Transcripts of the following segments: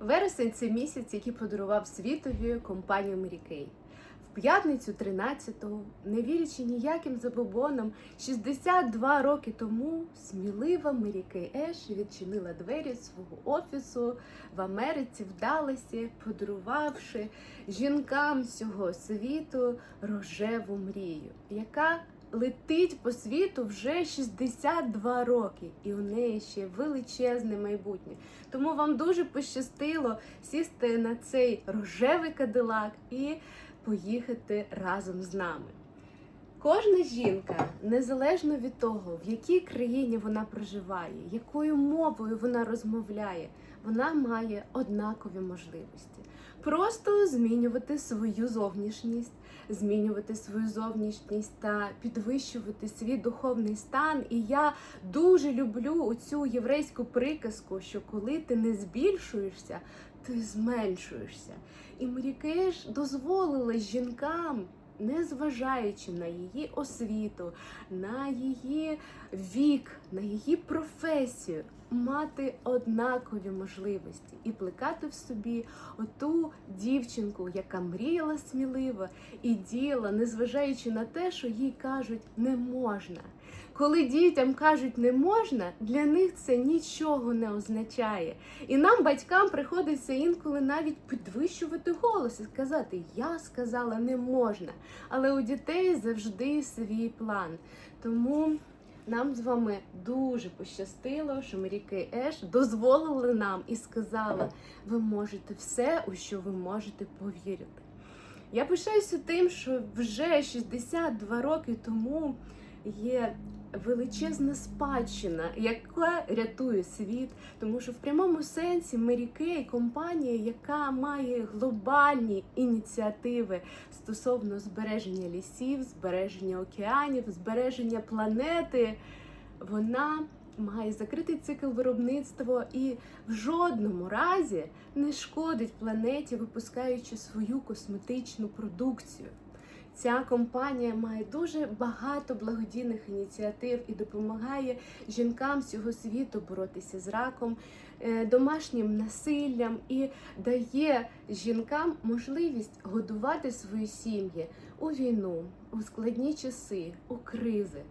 Вересень це місяць, який подарував світові компанію Kay. В п'ятницю 13-го, не вірячи ніяким забобонам, 62 роки тому смілива Kay Еш відчинила двері свого офісу в Америці, в Далласі, подарувавши жінкам всього світу рожеву мрію, яка летить по світу вже 62 роки, і у неї ще величезне майбутнє. Тому вам дуже пощастило сісти на цей рожевий кадилак і поїхати разом з нами. Кожна жінка, незалежно від того, в якій країні вона проживає, якою мовою вона розмовляє, вона має однакові можливості. Просто змінювати свою зовнішність, змінювати свою зовнішність та підвищувати свій духовний стан. І я дуже люблю цю єврейську приказку, що коли ти не збільшуєшся, ти зменшуєшся. І Мрікеш дозволила жінкам, незважаючи на її освіту, на її вік, на її професію, мати однакові можливості і плекати в собі оту дівчинку, яка мріяла сміливо і діяла, незважаючи на те, що їй кажуть не можна. Коли дітям кажуть не можна, для них це нічого не означає. І нам, батькам, приходиться інколи навіть підвищувати голос і сказати Я сказала не можна. Але у дітей завжди свій план. Тому нам з вами дуже пощастило, що Маріки Еш дозволили нам і сказала: ви можете все, у що ви можете повірити. Я пишаюся тим, що вже 62 роки тому є величезна спадщина, яка рятує світ, тому що в прямому сенсі Kay – компанія, яка має глобальні ініціативи стосовно збереження лісів, збереження океанів, збереження планети, вона має закритий цикл виробництва і в жодному разі не шкодить планеті, випускаючи свою косметичну продукцію. Ця компанія має дуже багато благодійних ініціатив і допомагає жінкам всього світу боротися з раком, е, домашнім насиллям і дає жінкам можливість годувати свої сім'ї у війну, у складні часи, у кризи.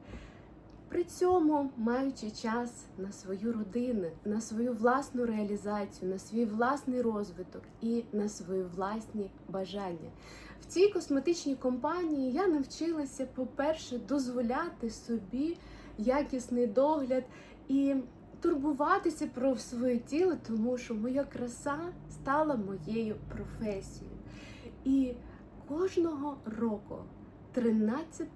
При цьому маючи час на свою родину, на свою власну реалізацію, на свій власний розвиток і на свої власні бажання. В цій косметичній компанії я навчилася, по-перше, дозволяти собі якісний догляд і турбуватися про своє тіло, тому що моя краса стала моєю професією. І кожного року. 13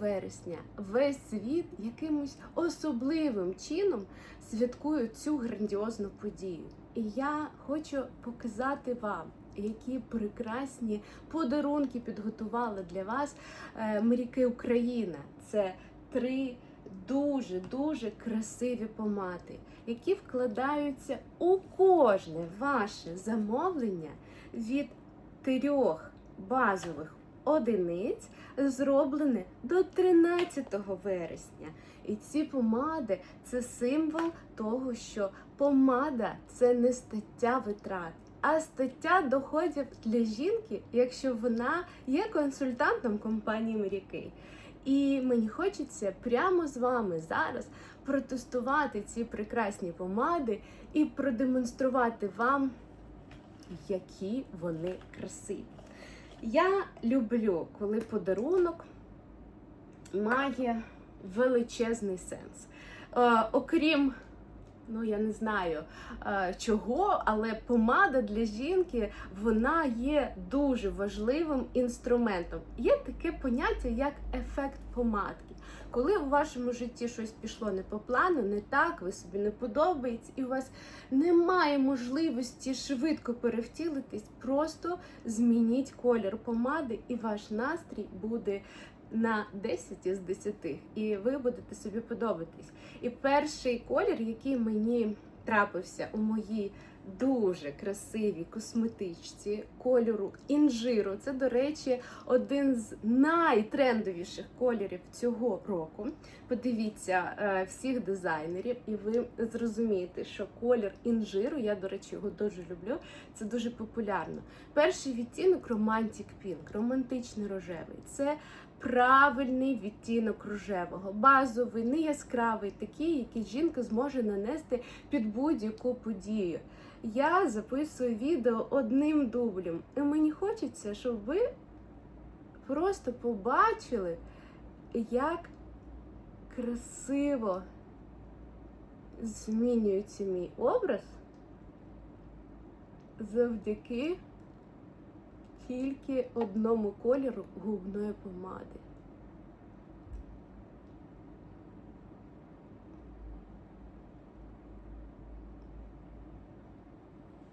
вересня весь світ якимось особливим чином святкує цю грандіозну подію. І я хочу показати вам, які прекрасні подарунки підготувала для вас е, Мріки Україна. Це три дуже дуже красиві помади, які вкладаються у кожне ваше замовлення від трьох базових одиниць зроблене до 13 вересня. І ці помади це символ того, що помада це не стаття витрат, а стаття доходів для жінки, якщо вона є консультантом компанії Мрікей. І мені хочеться прямо з вами зараз протестувати ці прекрасні помади і продемонструвати вам, які вони красиві. Я люблю, коли подарунок має величезний сенс. Е, окрім, ну я не знаю е, чого, але помада для жінки вона є дуже важливим інструментом. Є таке поняття, як ефект помадки. Коли у вашому житті щось пішло не по плану, не так, ви собі не подобається, і у вас немає можливості швидко перевтілитись, просто змініть колір помади, і ваш настрій буде на 10 із 10, і ви будете собі подобатись. І перший колір, який мені трапився у моїй дуже красивій косметичці кольору інжиру. Це, до речі, один з найтрендовіших кольорів цього року. Подивіться е, всіх дизайнерів, і ви зрозумієте, що колір інжиру, я, до речі, його дуже люблю. Це дуже популярно. Перший відтінок Romantic Pink, романтичний рожевий. Це правильний відтінок рожевого, базовий, не яскравий, такий, який жінка зможе нанести під будь-яку подію. Я записую відео одним дублем, і мені хочеться, щоб ви просто побачили, як красиво змінюється мій образ завдяки тільки одному кольору губної помади.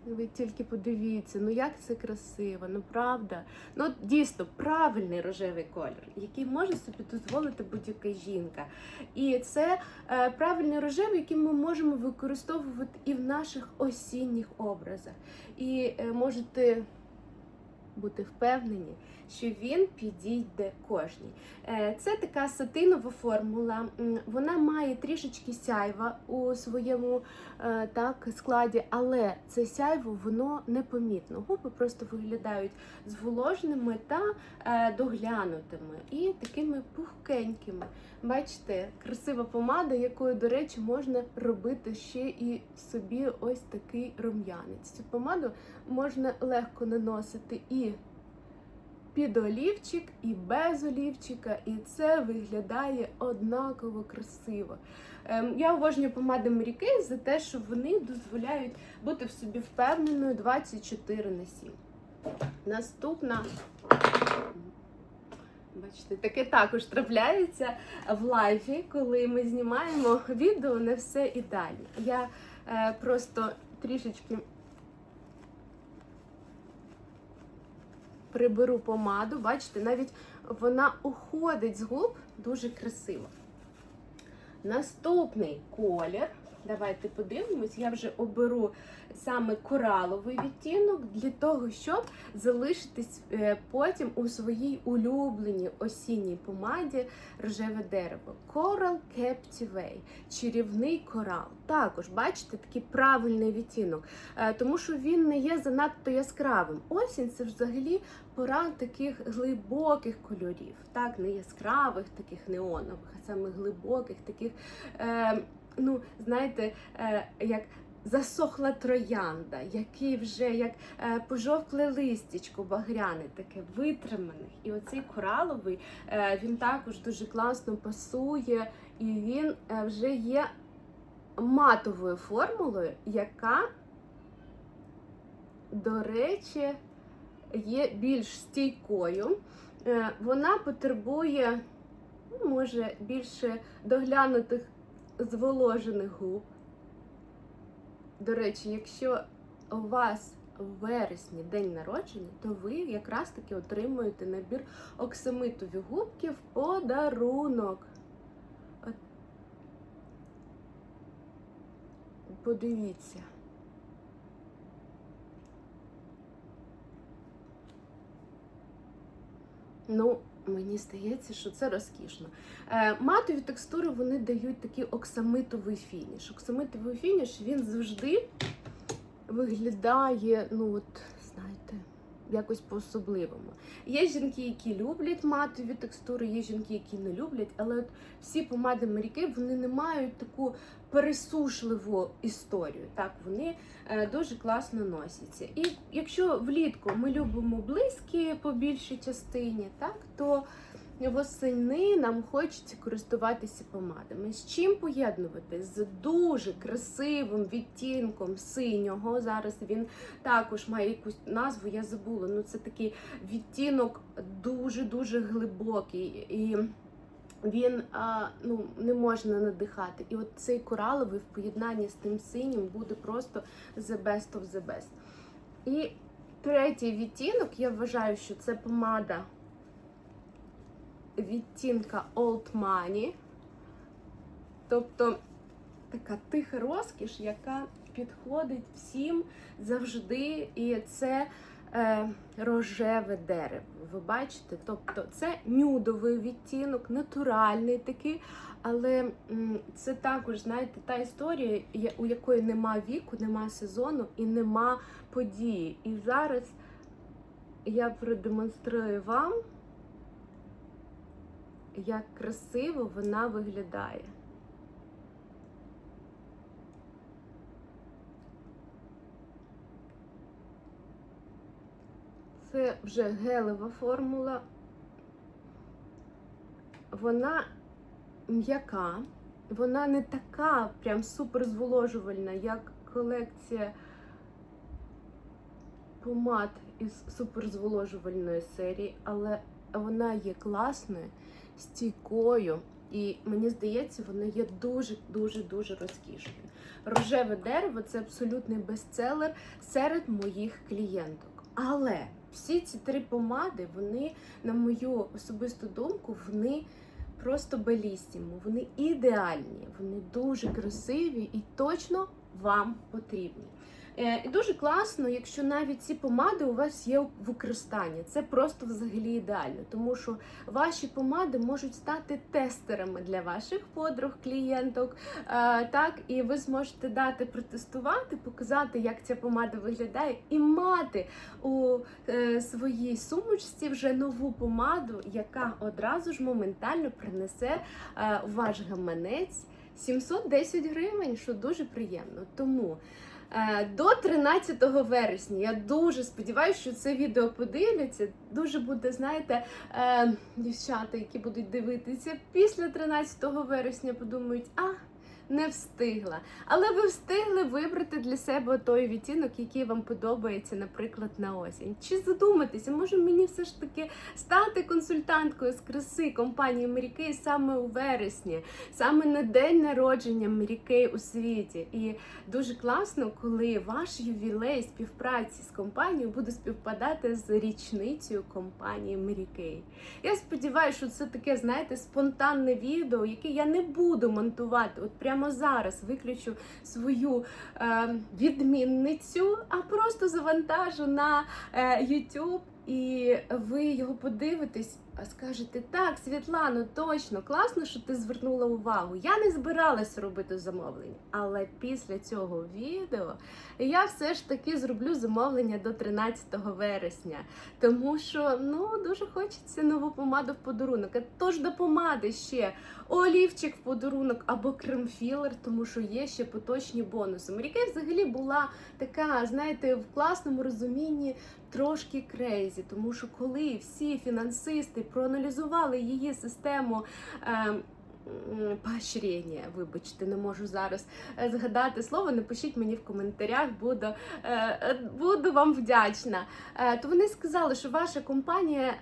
Ви тільки подивіться, ну як це красиво, ну правда. Ну дійсно правильний рожевий колір, який може собі дозволити будь-яка жінка. І це е, правильний рожевий, який ми можемо використовувати і в наших осінніх образах. І е, можете бути впевнені, що він підійде кожній. Е, Це така сатинова формула. Вона має трішечки сяйва у своєму е, так, складі, але це сяйво воно непомітно. Губи просто виглядають зволоженими та е, доглянутими і такими пухкенькими. Бачите, красива помада, якою, до речі, можна робити ще і собі ось такий рум'янець. Цю помаду можна легко наносити і під олівчик, і без олівчика, і це виглядає однаково красиво. Ем, Я обожнюю помади Kay за те, що вони дозволяють бути в собі впевненою 24 на 7. Наступна. Бачите, таке також трапляється в лайфі, коли ми знімаємо відео, не все ідеально. Я е, просто трішечки приберу помаду. Бачите, навіть вона уходить з губ дуже красиво. Наступний колір. Давайте подивимось, я вже оберу саме кораловий відтінок для того, щоб залишитись е, потім у своїй улюбленій осінній помаді рожеве дерево. Coral Captivate, чарівний корал. Також, бачите, такий правильний відтінок, е, тому що він не є занадто яскравим. Осінь це взагалі пора таких глибоких кольорів, так, не яскравих, таких неонових, а саме глибоких, таких. Е, ну, знаєте, е, як засохла троянда, який вже як е, пожовкле листячко багряне, таке витриманих. І оцей кораловий е, він також дуже класно пасує, і він е, вже є матовою формулою, яка, до речі, є більш стійкою. Е, Вона потребує, ну, може, більше доглянутих зволожених губ. До речі, якщо у вас в вересні день народження, то ви якраз таки отримуєте набір оксамитові губки в подарунок. Подивіться. Ну, мені здається, що це розкішно. Е, матові текстури вони дають такий оксамитовий фініш. Оксамитовий фініш він завжди виглядає, ну от, якось по-особливому. Є жінки, які люблять матові текстури, є жінки, які не люблять, але от всі помади моряки вони не мають таку пересушливу історію. Так, вони е, дуже класно носяться. І якщо влітку ми любимо близькі по більшій частині, так, то восени нам хочеться користуватися помадами. З чим поєднувати? З дуже красивим відтінком синього. Зараз він також має якусь назву, я забула. Ну це такий відтінок дуже-дуже глибокий. І він а, ну, не можна надихати. І от цей кораловий в поєднанні з тим синім буде просто the best of the best. І третій відтінок, я вважаю, що це помада відтінка Old Money. Тобто така тиха розкіш, яка підходить всім завжди. І це е, рожеве дерево. Ви бачите? Тобто це нюдовий відтінок, натуральний такий. Але це також, знаєте, та історія, у якої нема віку, нема сезону і нема події. І зараз я продемонструю вам, як красиво вона виглядає. Це вже гелева формула. Вона м'яка, вона не така прям супер зволожувальна, як колекція помад із суперзволожувальної серії, але вона є класною, стійкою, і мені здається, вона є дуже дуже дуже розкішною. Рожеве дерево це абсолютний бестселер серед моїх клієнток. Але всі ці три помади, вони, на мою особисту думку, вони просто белісімо, вони ідеальні, вони дуже красиві і точно вам потрібні. Е, І дуже класно, якщо навіть ці помади у вас є в використанні. Це просто взагалі ідеально, тому що ваші помади можуть стати тестерами для ваших подруг, клієнток. Е, Так, і ви зможете дати протестувати, показати, як ця помада виглядає, і мати у е, своїй сумочці вже нову помаду, яка одразу ж моментально принесе ваш гаманець 710 гривень, що дуже приємно. Тому до 13 вересня я дуже сподіваюся, що це відео подивляться. Дуже буде, знаєте, е, дівчата, які будуть дивитися після 13 вересня, подумають, а. Не встигла, але ви встигли вибрати для себе той відтінок, який вам подобається, наприклад, на осінь. Чи задуматися, може мені все ж таки стати консультанткою з краси компанії Mary саме у вересні, саме на день народження Mary у світі. І дуже класно, коли ваш ювілей співпраці з компанією буде співпадати з річницею компанії Mary Я сподіваюся, що це таке, знаєте, спонтанне відео, яке я не буду монтувати. От прямо зараз виключу свою е, відмінницю, а просто завантажу на е, YouTube. І ви його подивитесь, а скажете, так, Світлано, точно, класно, що ти звернула увагу. Я не збиралась робити замовлення, але після цього відео я все ж таки зроблю замовлення до 13 вересня. Тому що ну дуже хочеться нову помаду в подарунок. Тож до помади ще олівчик в подарунок або крем-філер, тому що є ще поточні бонуси. Маріка взагалі була така, знаєте, в класному розумінні трошки крейзі, тому що коли всі фінансисти проаналізували її систему. Е, м, Поощрення, вибачте, не можу зараз е, згадати слово. Напишіть мені в коментарях, буду, е, е, буду вам вдячна. То вони сказали, що ваша компанія,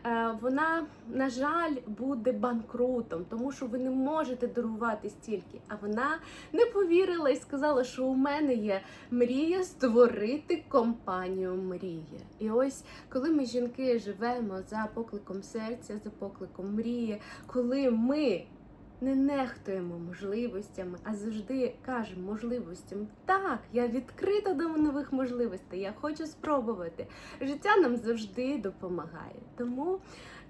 вона, на жаль, буде банкрутом, тому що ви не можете дарувати стільки. А вона не повірила і сказала, що у мене є мрія створити компанію мрії. І ось коли ми жінки живемо за покликом серця, за покликом мрії, коли ми не нехтуємо можливостями, а завжди кажемо можливостям. Так, я відкрита до нових можливостей, я хочу спробувати. Життя нам завжди допомагає. Тому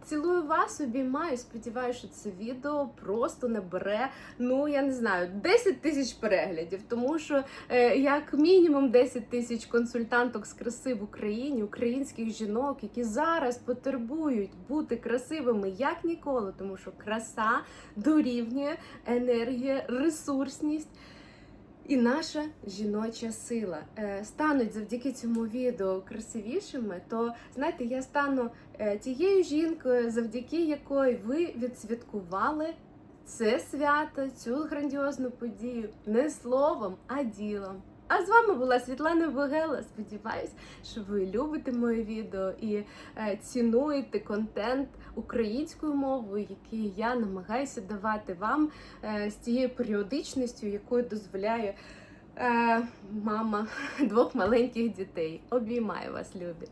цілую вас, обіймаю. Сподіваюся, що це відео просто набере, ну я не знаю, 10 тисяч переглядів, тому що е, як мінімум 10 тисяч консультанток з краси в Україні, українських жінок, які зараз потребують бути красивими як ніколи, тому що краса дорівнює енергія, ресурсність. І наша жіноча сила Е, стануть завдяки цьому відео красивішими, то знаєте, я стану е, тією жінкою, завдяки якої ви відсвяткували це свято, цю грандіозну подію не словом, а ділом. А з вами була Світлана Богела. Сподіваюсь, що ви любите моє відео і е, цінуєте контент українською мовою, який я намагаюся давати вам е, з тією періодичністю, якою дозволяє е, мама двох маленьких дітей. Обіймаю вас, любі!